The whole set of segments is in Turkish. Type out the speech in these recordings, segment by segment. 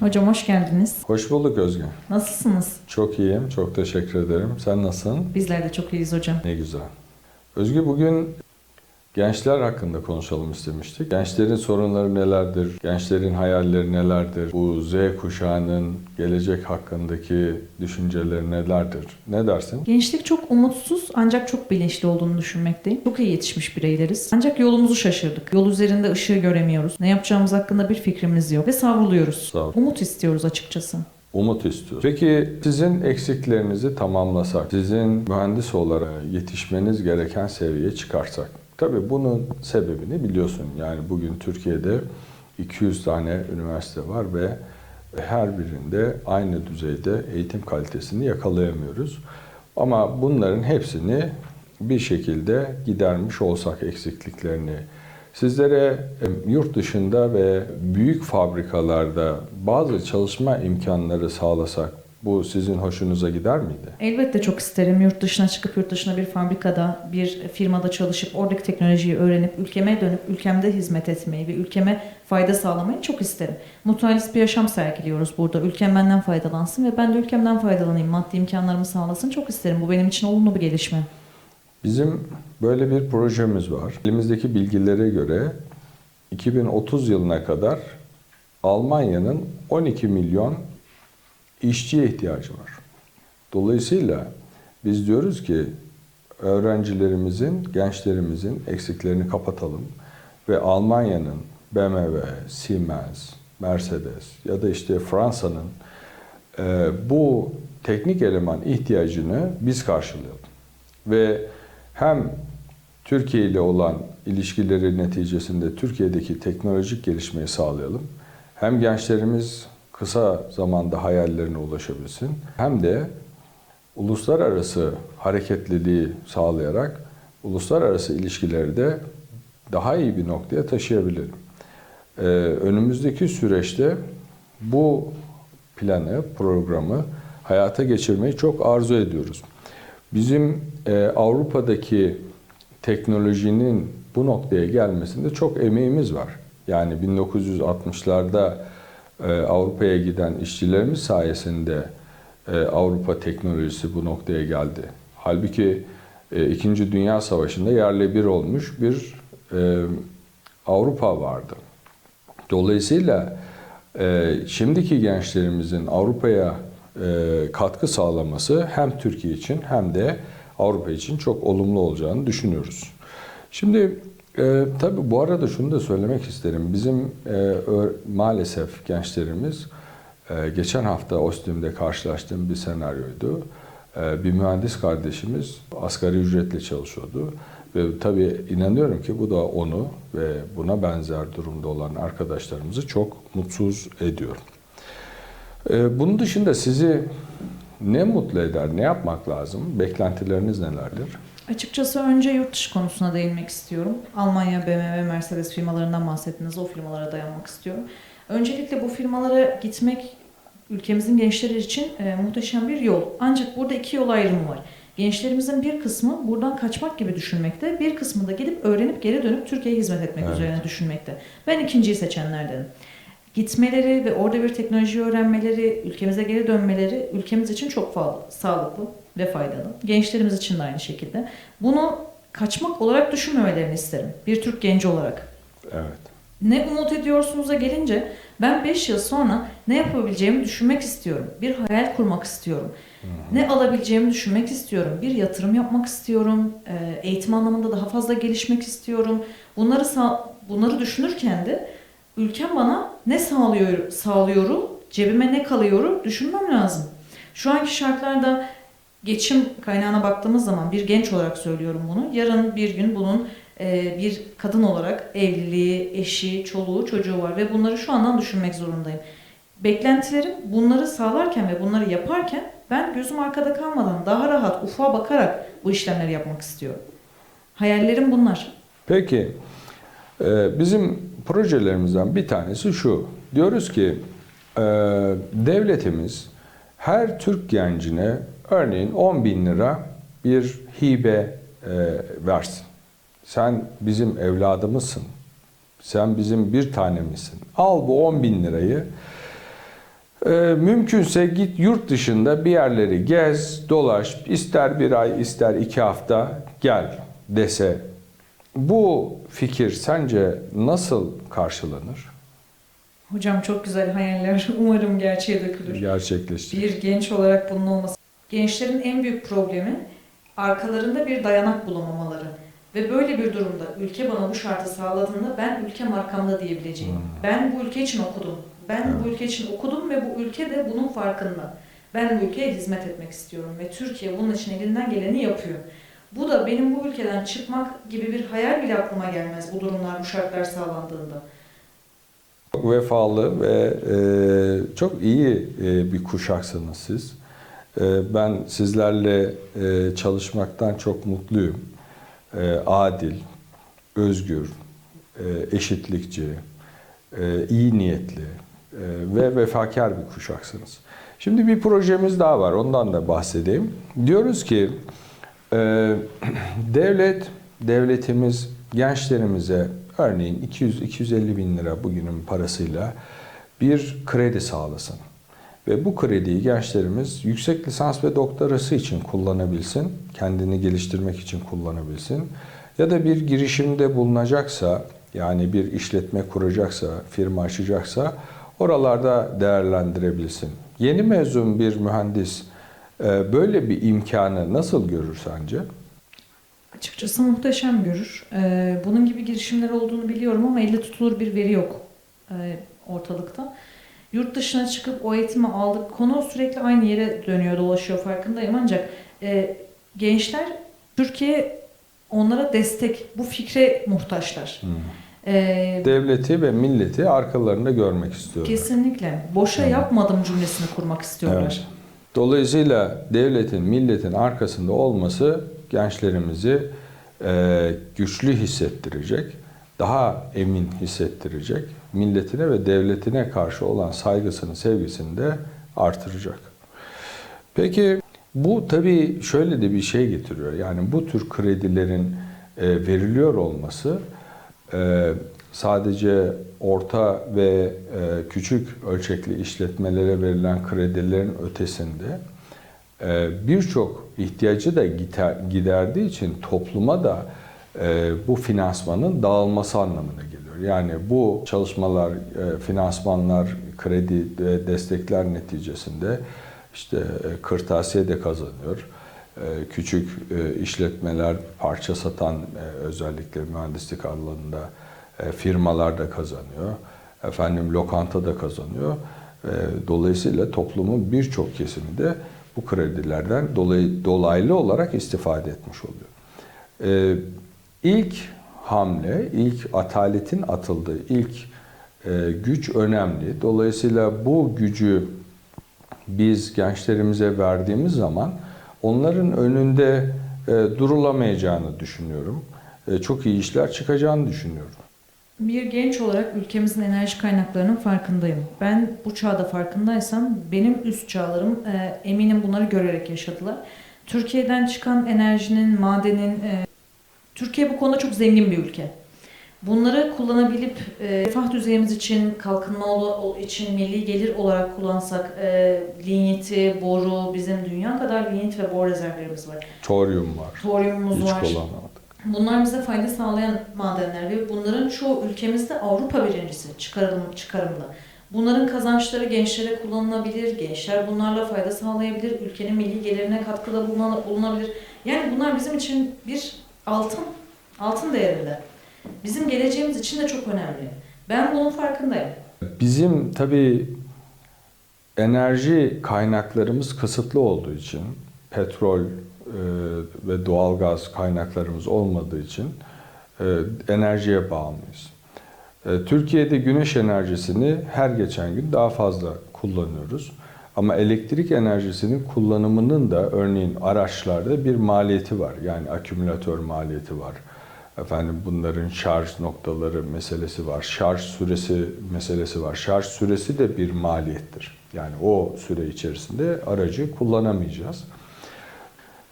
Hocam hoş geldiniz. Hoş bulduk Özge. Nasılsınız? Çok iyiyim, çok teşekkür ederim. Sen nasılsın? Bizler de çok iyiyiz hocam. Ne güzel. Özge bugün gençler hakkında konuşalım istemiştik. Gençlerin sorunları nelerdir? Gençlerin hayalleri nelerdir? Bu Z kuşağının gelecek hakkındaki düşünceleri nelerdir? Ne dersin? Gençlik çok umutsuz ancak çok bilinçli olduğunu düşünmekteyim. Çok iyi yetişmiş bireyleriz. Ancak yolumuzu şaşırdık. Yol üzerinde ışığı göremiyoruz. Ne yapacağımız hakkında bir fikrimiz yok ve savruluyoruz. Sağ ol. Umut istiyoruz açıkçası. Umut istiyoruz. Peki sizin eksiklerinizi tamamlasak, sizin mühendis olarak yetişmeniz gereken seviyeye çıkarsak. Tabii bunun sebebini biliyorsun. Yani bugün Türkiye'de 200 tane üniversite var ve her birinde aynı düzeyde eğitim kalitesini yakalayamıyoruz. Ama bunların hepsini bir şekilde gidermiş olsak eksikliklerini, Sizlere yurt dışında ve büyük fabrikalarda bazı çalışma imkanları sağlasak bu sizin hoşunuza gider miydi? Elbette çok isterim yurt dışına çıkıp yurt dışına bir fabrikada, bir firmada çalışıp oradaki teknolojiyi öğrenip ülkeme dönüp ülkemde hizmet etmeyi ve ülkeme fayda sağlamayı çok isterim. Mutualist bir yaşam sergiliyoruz burada. Ülkem benden faydalansın ve ben de ülkemden faydalanayım. Maddi imkanlarımı sağlasın çok isterim. Bu benim için olumlu bir gelişme. Bizim böyle bir projemiz var. Elimizdeki bilgilere göre 2030 yılına kadar Almanya'nın 12 milyon işçiye ihtiyacı var. Dolayısıyla biz diyoruz ki öğrencilerimizin, gençlerimizin eksiklerini kapatalım ve Almanya'nın BMW, Siemens, Mercedes ya da işte Fransa'nın e, bu teknik eleman ihtiyacını biz karşılayalım. Ve hem Türkiye ile olan ilişkileri neticesinde Türkiye'deki teknolojik gelişmeyi sağlayalım. Hem gençlerimiz kısa zamanda hayallerine ulaşabilsin hem de uluslararası hareketliliği sağlayarak uluslararası ilişkileri de daha iyi bir noktaya taşıyabilirim. Ee, önümüzdeki süreçte bu planı, programı hayata geçirmeyi çok arzu ediyoruz. Bizim e, Avrupa'daki teknolojinin bu noktaya gelmesinde çok emeğimiz var. Yani 1960'larda e, Avrupa'ya giden işçilerimiz sayesinde e, Avrupa teknolojisi bu noktaya geldi. Halbuki e, İkinci Dünya Savaşı'nda yerle bir olmuş bir e, Avrupa vardı. Dolayısıyla e, şimdiki gençlerimizin Avrupa'ya e, katkı sağlaması hem Türkiye için hem de Avrupa için çok olumlu olacağını düşünüyoruz. Şimdi e, tabii bu arada şunu da söylemek isterim. Bizim e, maalesef gençlerimiz e, geçen hafta Ostim'de karşılaştığım bir senaryoydu. E, bir mühendis kardeşimiz asgari ücretle çalışıyordu. Ve tabii inanıyorum ki bu da onu ve buna benzer durumda olan arkadaşlarımızı çok mutsuz ediyor. Ee, Bunun dışında sizi ne mutlu eder, ne yapmak lazım? Beklentileriniz nelerdir? Açıkçası önce yurt dışı konusuna değinmek istiyorum. Almanya, BMW, Mercedes firmalarından bahsettiniz. O firmalara dayanmak istiyorum. Öncelikle bu firmalara gitmek ülkemizin gençleri için e, muhteşem bir yol. Ancak burada iki yol ayrımı var. Gençlerimizin bir kısmı buradan kaçmak gibi düşünmekte, bir kısmı da gidip öğrenip geri dönüp Türkiye'ye hizmet etmek Evet. üzerine düşünmekte. Ben ikinciyi seçenlerdenim. Gitmeleri ve orada bir teknoloji öğrenmeleri, ülkemize geri dönmeleri ülkemiz için çok sağlıklı ve faydalı. Gençlerimiz için de aynı şekilde. Bunu kaçmak olarak düşünmemelerini isterim. Bir Türk genci olarak. Evet. Ne umut ediyorsunuz'a gelince ben 5 yıl sonra ne yapabileceğimi düşünmek istiyorum. Bir hayal kurmak istiyorum. Ne alabileceğimi düşünmek istiyorum. Bir yatırım yapmak istiyorum. Ee, Eğitim anlamında daha fazla gelişmek istiyorum. Bunları bunları düşünürken de ülkem bana ne sağlıyor sağlıyorum, cebime ne kalıyor düşünmem lazım. Şu anki şartlarda geçim kaynağına baktığımız zaman bir genç olarak söylüyorum bunu. Yarın bir gün bunun e, bir kadın olarak evliliği, eşi, çoluğu, çocuğu var ve bunları şu andan düşünmek zorundayım. Beklentilerim bunları sağlarken ve bunları yaparken ben gözüm arkada kalmadan daha rahat ufağa bakarak bu işlemleri yapmak istiyorum. Hayallerim bunlar. Peki, e, bizim projelerimizden bir tanesi şu. Diyoruz ki e, devletimiz her Türk gencine örneğin 10 bin lira bir hibe e, versin. Sen bizim evladımızsın. Sen bizim bir tanemizsin. Al bu 10 bin lirayı Ee, mümkünse git yurt dışında bir yerleri gez, dolaş, ister bir ay ister iki hafta gel dese bu fikir sence nasıl karşılanır? Hocam çok güzel hayaller. Umarım gerçeğe dökülür. Gerçekleştirir. Bir genç olarak bunun olması. Gençlerin en büyük problemi arkalarında bir dayanak bulamamaları. Ve böyle bir durumda ülke bana bu şartı sağladığında ben ülkem arkamda diyebileceğim. Hmm. Ben bu ülke için okudum. Ben Evet. bu ülke için okudum ve bu ülke de bunun farkında. Ben bu ülkeye hizmet etmek istiyorum ve Türkiye bunun için elinden geleni yapıyor. Bu da benim bu ülkeden çıkmak gibi bir hayal bile aklıma gelmez bu durumlar, bu şartlar sağlandığında. Çok vefalı ve e, çok iyi e, bir kuşaksınız siz. E, ben sizlerle e, çalışmaktan çok mutluyum. E, adil, özgür, e, eşitlikçi, e, iyi niyetli ve vefakar bir kuşaksınız. Şimdi bir projemiz daha var, ondan da bahsedeyim. Diyoruz ki devlet, devletimiz gençlerimize örneğin 200-250 bin lira bugünün parasıyla bir kredi sağlasın. Ve bu krediyi gençlerimiz yüksek lisans ve doktorası için kullanabilsin, kendini geliştirmek için kullanabilsin. Ya da bir girişimde bulunacaksa, yani bir işletme kuracaksa, firma açacaksa oralarda değerlendirebilsin. Yeni mezun bir mühendis e, böyle bir imkanı nasıl görür sence? Açıkçası muhteşem görür. Ee, bunun gibi girişimler olduğunu biliyorum ama elle tutulur bir veri yok e, ortalıkta. Yurt dışına çıkıp o eğitimi aldık. Konu sürekli aynı yere dönüyor, dolaşıyor farkındayım ancak e, gençler Türkiye onlara destek, bu fikre muhtaçlar. Ee, Devleti ve milleti arkalarında görmek istiyorlar. kesinlikle. Boşa Hı. yapmadım cümlesini kurmak istiyorlar. Evet. Dolayısıyla devletin, milletin arkasında olması gençlerimizi e, güçlü hissettirecek, daha emin hissettirecek, milletine ve devletine karşı olan saygısını, sevgisini de artıracak. Peki bu tabii şöyle de bir şey getiriyor. Yani bu tür kredilerin e, veriliyor olması e, sadece orta ve e, küçük ölçekli işletmelere verilen kredilerin ötesinde birçok ihtiyacı da giderdiği için topluma da bu finansmanın dağılması anlamına geliyor. Yani bu çalışmalar, e, finansmanlar, kredi destekler neticesinde işte e, kırtasiye de kazanıyor. E, Küçük e, işletmeler, parça satan e, özellikle mühendislik alanında e, firmalar da kazanıyor. Efendim lokanta da kazanıyor. E, Dolayısıyla toplumun birçok kesimi de bu kredilerden dolaylı olarak istifade etmiş oluyor. İlk hamle, ilk ataletin atıldığı ilk e, güç önemli. Dolayısıyla bu gücü biz gençlerimize verdiğimiz zaman onların önünde e, durulamayacağını düşünüyorum. E, çok iyi işler çıkacağını düşünüyorum. Bir genç olarak ülkemizin enerji kaynaklarının farkındayım. Ben bu çağda farkındaysam benim üst çağlarım e, eminim bunları görerek yaşadılar. Türkiye'den çıkan enerjinin, madenin, e, Türkiye bu konuda çok zengin bir ülke. Bunları kullanabilip e, refah düzeyimiz için, kalkınma için milli gelir olarak kullansak, e, linyiti, boru, bizim dünya kadar linyit ve bor rezervlerimiz var. Toryum var. Toryumumuz Hiç var. kullanmadık. Bunlar bize fayda sağlayan madenler ve bunların çoğu ülkemizde Avrupa birincisi çıkarım, çıkarımda. Bunların kazançları gençlere kullanılabilir, gençler bunlarla fayda sağlayabilir, ülkenin milli gelirine katkıda buluna- bulunabilir. Yani bunlar bizim için bir altın, altın değerinde. Bizim geleceğimiz için de çok önemli. Ben bunun farkındayım. Bizim tabii enerji kaynaklarımız kısıtlı olduğu için, petrol e, ve doğalgaz kaynaklarımız olmadığı için e, enerjiye bağımlıyız. E, Türkiye'de güneş enerjisini her geçen gün daha fazla kullanıyoruz. Ama elektrik enerjisinin kullanımının da örneğin araçlarda bir maliyeti var. Yani akümülatör maliyeti var. Efendim bunların şarj noktaları meselesi var. Şarj süresi meselesi var. Şarj süresi de bir maliyettir. Yani o süre içerisinde aracı kullanamayacağız.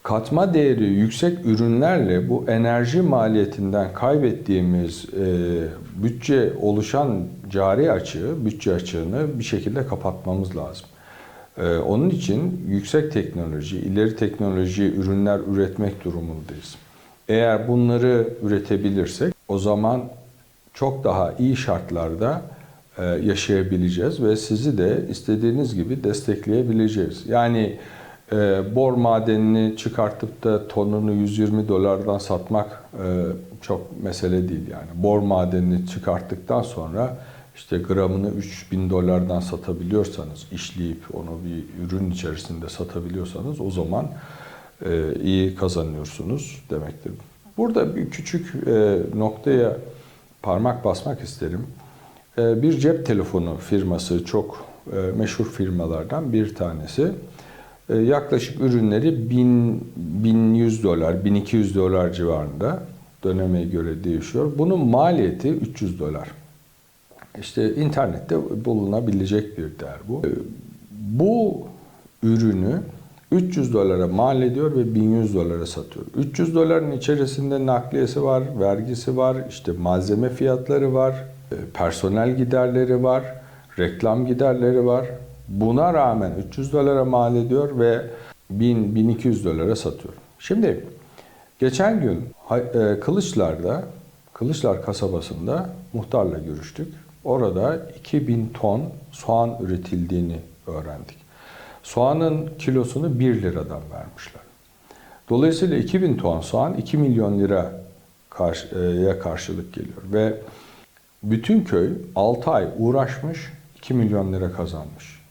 katma değeri yüksek ürünlerle bu enerji maliyetinden kaybettiğimiz e, bütçe oluşan cari açığı, bütçe açığını bir şekilde kapatmamız lazım. E, onun için yüksek teknoloji, ileri teknoloji ürünler üretmek durumundayız. Eğer bunları üretebilirsek o zaman çok daha iyi şartlarda e, yaşayabileceğiz ve sizi de istediğiniz gibi destekleyebileceğiz. Yani e, bor madenini çıkartıp da tonunu 120 dolardan satmak e, çok mesele değil yani. Bor madenini çıkarttıktan sonra işte gramını 3000 dolardan satabiliyorsanız, işleyip onu bir ürün içerisinde satabiliyorsanız o zaman e, iyi kazanıyorsunuz demektir. Burada bir küçük e, noktaya parmak basmak isterim. E, bir cep telefonu firması çok e, meşhur firmalardan bir tanesi. E, yaklaşık ürünleri 1000, 1100 dolar, 1200 dolar civarında döneme göre değişiyor. Bunun maliyeti 300 dolar. İşte internette bulunabilecek bir değer bu. E, Bu ürünü 300 dolara mal ediyor ve 1100 dolara satıyor. 300 doların içerisinde nakliyesi var, vergisi var, işte malzeme fiyatları var, e, personel giderleri var, reklam giderleri var. Buna rağmen 300 dolara mal ediyor ve 1000-1200 dolara satıyor. Şimdi geçen gün e, Kılıçlar'da, Kılıçlar kasabasında muhtarla görüştük. Orada 2000 ton soğan üretildiğini öğrendik. Soğanın kilosunu 1 liradan vermişler. Dolayısıyla 2000 ton soğan 2 milyon liraya karşılık geliyor. Ve bütün köy 6 ay uğraşmış 2 milyon lira kazanmış.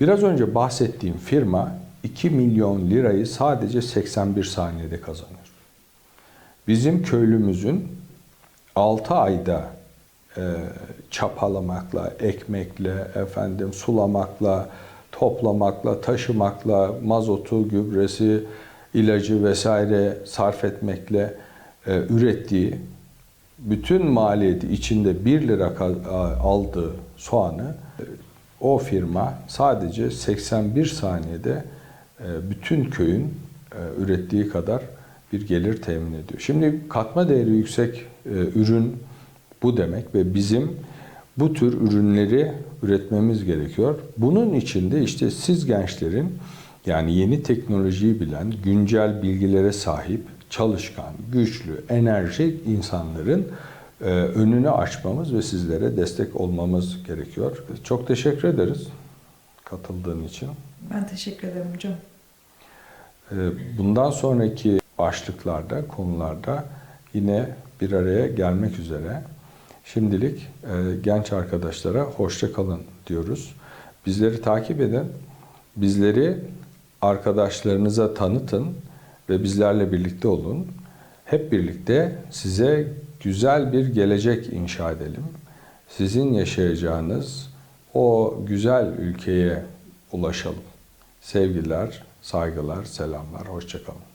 Biraz önce bahsettiğim firma 2 milyon lirayı sadece 81 saniyede kazanıyor. Bizim köylümüzün 6 ayda e, çapalamakla, ekmekle, efendim sulamakla, toplamakla, taşımakla, mazotu, gübresi, ilacı vesaire sarf etmekle e, ürettiği bütün maliyeti içinde 1 lira aldığı soğanı e, o firma sadece 81 saniyede bütün köyün ürettiği kadar bir gelir temin ediyor. Şimdi katma değeri yüksek ürün bu demek ve bizim bu tür ürünleri üretmemiz gerekiyor. Bunun için de işte siz gençlerin yani yeni teknolojiyi bilen, güncel bilgilere sahip, çalışkan, güçlü, enerjik insanların e, önünü açmamız ve sizlere destek olmamız gerekiyor. Çok teşekkür ederiz katıldığın için. Ben teşekkür ederim hocam. E, Bundan sonraki başlıklarda, konularda yine bir araya gelmek üzere. Şimdilik e, genç arkadaşlara hoşça kalın diyoruz. Bizleri takip edin. Bizleri arkadaşlarınıza tanıtın ve bizlerle birlikte olun. Hep birlikte size güzel bir gelecek inşa edelim. Sizin yaşayacağınız o güzel ülkeye ulaşalım. Sevgiler, saygılar, selamlar, hoşça kalın.